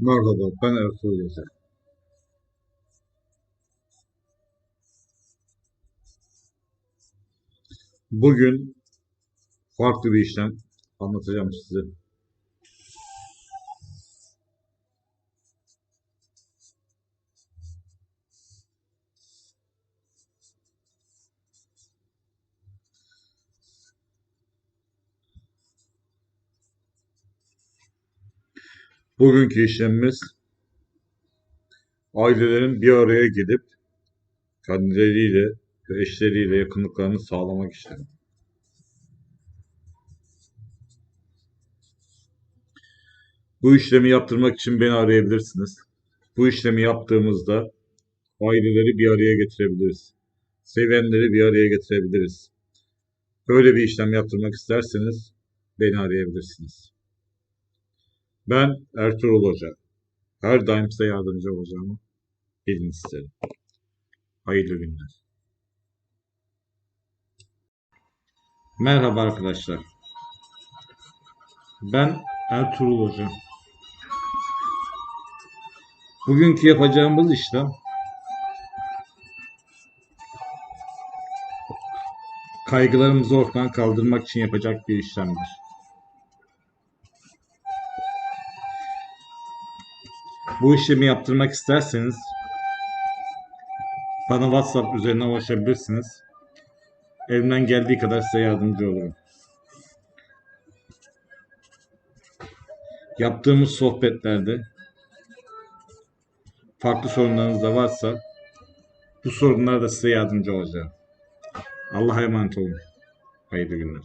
Merhaba, ben Ertuğrul Hoca. Bugün farklı bir işlem anlatacağım size. Bugünkü işlemimiz ailelerin bir araya gelip kendileriyle ve eşleriyle yakınlıklarını sağlamak işlemi. Bu işlemi yaptırmak için beni arayabilirsiniz. Bu işlemi yaptığımızda aileleri bir araya getirebiliriz. Sevenleri bir araya getirebiliriz. Böyle bir işlem yaptırmak isterseniz beni arayabilirsiniz. Ben Ertuğrul Hoca. Her daim size yardımcı olacağımı bilin isterim. Hayırlı günler. Merhaba arkadaşlar. Ben Ertuğrul Hoca. Bugünkü yapacağımız işlem kaygılarımızı ortadan kaldırmak için yapacak bir işlemdir. Bu işlemi yaptırmak isterseniz bana WhatsApp üzerinden ulaşabilirsiniz. Elimden geldiği kadar size yardımcı olurum. Yaptığımız sohbetlerde farklı sorunlarınız da varsa bu sorunlara da size yardımcı olacağım. Allah'a emanet olun. Hayırlı günler.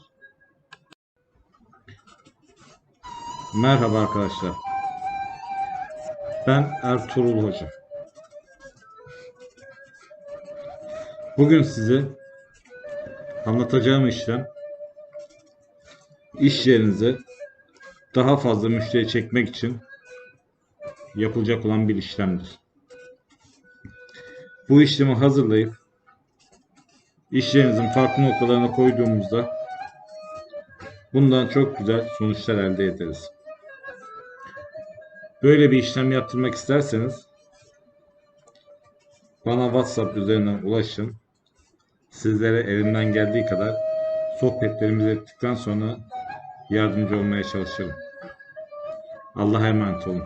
Merhaba arkadaşlar. Ben Ertuğrul Hoca. Bugün size anlatacağım işlem iş yerinize daha fazla müşteri çekmek için yapılacak olan bir işlemdir. Bu işlemi hazırlayıp iş yerinizin farklı noktalarına koyduğumuzda bundan çok güzel sonuçlar elde ederiz. Böyle bir işlem yaptırmak isterseniz bana WhatsApp üzerinden ulaşın. Sizlere elimden geldiği kadar sohbetlerimizi ettikten sonra yardımcı olmaya çalışırım. Allah'a emanet olun.